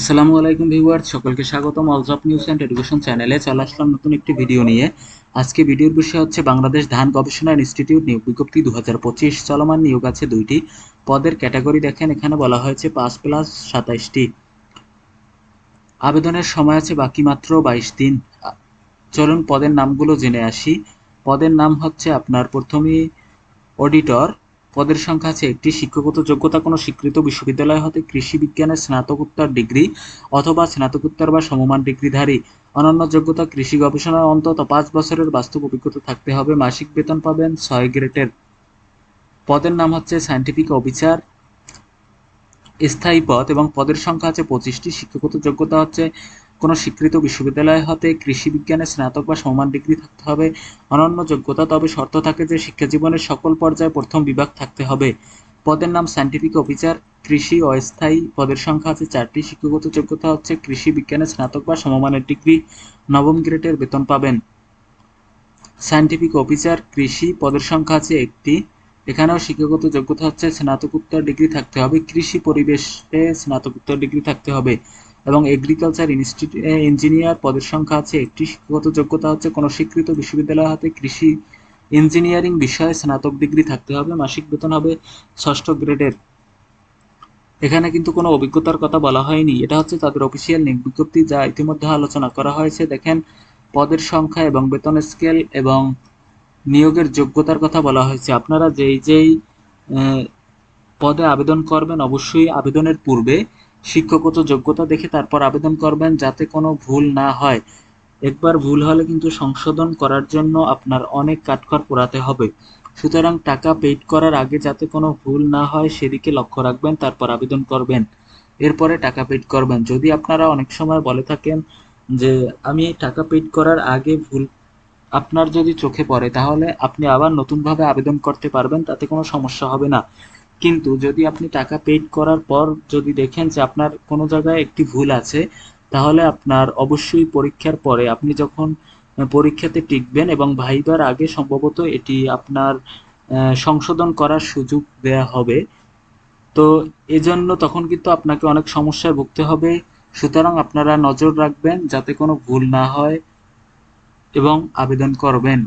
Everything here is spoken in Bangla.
আসসালামু আলাইকুম ভিউয়ার সকলকে স্বাগতম অলজব নিউজ অ্যান্ড এডুকেশন চ্যানেলে চলে আসলাম নতুন একটি ভিডিও নিয়ে। আজকে ভিডিওর বিষয় হচ্ছে বাংলাদেশ ধান গবেষণা ইনস্টিটিউট নিয়োগ বিজ্ঞপ্তি দু চলমান নিয়োগ আছে দুইটি। পদের ক্যাটাগরি দেখেন, এখানে বলা হয়েছে পাঁচ প্লাস সাতাইশটি। আবেদনের সময় আছে বাকি মাত্র বাইশ দিন। চলুন পদের নামগুলো জেনে আসি। পদের নাম হচ্ছে আপনার প্রথমেই অডিটর পদের সংখ্যা আছে একটি। শিক্ষাগত যোগ্যতা কোনো স্বীকৃত বিশ্ববিদ্যালয় হতে কৃষি বিজ্ঞানের স্নাতকোত্তর ডিগ্রি অথবা স্নাতকোত্তর বা সমমান ডিগ্রিধারী। অনন্য যোগ্যতা কৃষি গবেষণার অন্তত পাঁচ বছরের বাস্তব অভিজ্ঞতা থাকতে হবে। মাসিক বেতন পাবেন ছয় গ্রেডের পদের নাম হচ্ছে সায়েন্টিফিক অফিসার। স্থায়ী পদ এবং পদের সংখ্যা আছে পঁচিশটি। শিক্ষাগত যোগ্যতা হচ্ছে কোনো স্বীকৃত বিশ্ববিদ্যালয় হতে কৃষি বিজ্ঞানে স্নাতক বা সমান ডিগ্রি থাকতে হবে। অনন্য যোগ্যতা, তবে শর্ত থাকে যে শিক্ষা জীবনের সকল পর্যায়ে প্রথম বিভাগ থাকতে হবে। পদের নাম সায়েন্টিফিক অফিসার কৃষি অস্থায়ী পদের সংখ্যা আছে চারটি। শিক্ষাগত যোগ্যতা হচ্ছে কৃষি বিজ্ঞানে স্নাতক বা সমমানের ডিগ্রি। নবম গ্রেডের বেতন পাবেন। সায়েন্টিফিক অফিসার কৃষি পদের সংখ্যা আছে একটি। এখানেও শিক্ষাগত যোগ্যতা হচ্ছে স্নাতকোত্তর ডিগ্রি থাকতে হবে। কৃষি পরিবেশে স্নাতকোত্তর ডিগ্রি থাকতে হবে। এবং এগ্রিকালচার ইঞ্জিনিয়ার পদের সংখ্যা আছে একটি। শিক্ষাগত যোগ্যতা হচ্ছে কোনো স্বীকৃত বিশ্ববিদ্যালয় হাতে কৃষি ইঞ্জিনিয়ারিং বিষয়ে স্নাতক ডিগ্রি থাকতে হবে, মাসিক বেতন হবে ষষ্ঠ গ্রেডের এখানে কিন্তু কোনো অভিজ্ঞতার কথা বলা হয়নি। এটা হচ্ছে তাদের অফিসিয়াল নিয়োগ বিজ্ঞপ্তি যা ইতিমধ্যে আলোচনা করা হয়েছে। দেখেন, পদের সংখ্যা এবং বেতন স্কেল এবং নিয়োগের যোগ্যতার কথা বলা হয়েছে। আপনারা যেই যেই পদে আবেদন করবেন, অবশ্যই আবেদনের পূর্বে শিক্ষাগত যোগ্যতা দেখে তারপর আবেদন করবেন যাতে কোনো ভুল না হয়। একবার ভুল হলে কিন্তু সংশোধন করার জন্য আপনার অনেক কাঠখড় পোড়াতে হবে। সুতরাং টাকা পেইড করার আগে যাতে কোনো ভুল না হয়, সেদিকে লক্ষ্য রাখবেন, তারপর আবেদন করবেন। এরপরে টাকা পেইড করবেন। যদি আপনারা অনেক সময় বলে থাকেন যে, আমি টাকা পেইড করার আগে ভুল, আপনার যদি চোখে পড়ে, তাহলে আপনি আবার নতুনভাবে আবেদন করতে পারবেন, তাতে কোনো সমস্যা হবে না। কিন্তু যদি আপনি টাকা পেইড করার পর যদি দেখেন যে আপনার কোনো জায়গায় একটি ভুল আছে, তাহলে আপনার অবশ্যই পরীক্ষার পরে আপনি যখন পরীক্ষাতে টিকবেন এবং ভাইবার আগে সম্ভবত এটি আপনার সংশোধন করার সুযোগ দেয়া হবে। তো এজন্য তখন কিন্তু আপনাকে অনেক সমস্যায় ভুগতে হবে। সুতরাং আপনারা নজর রাখবেন যাতে কোনো ভুল না হয় এবং আবেদন করবেন।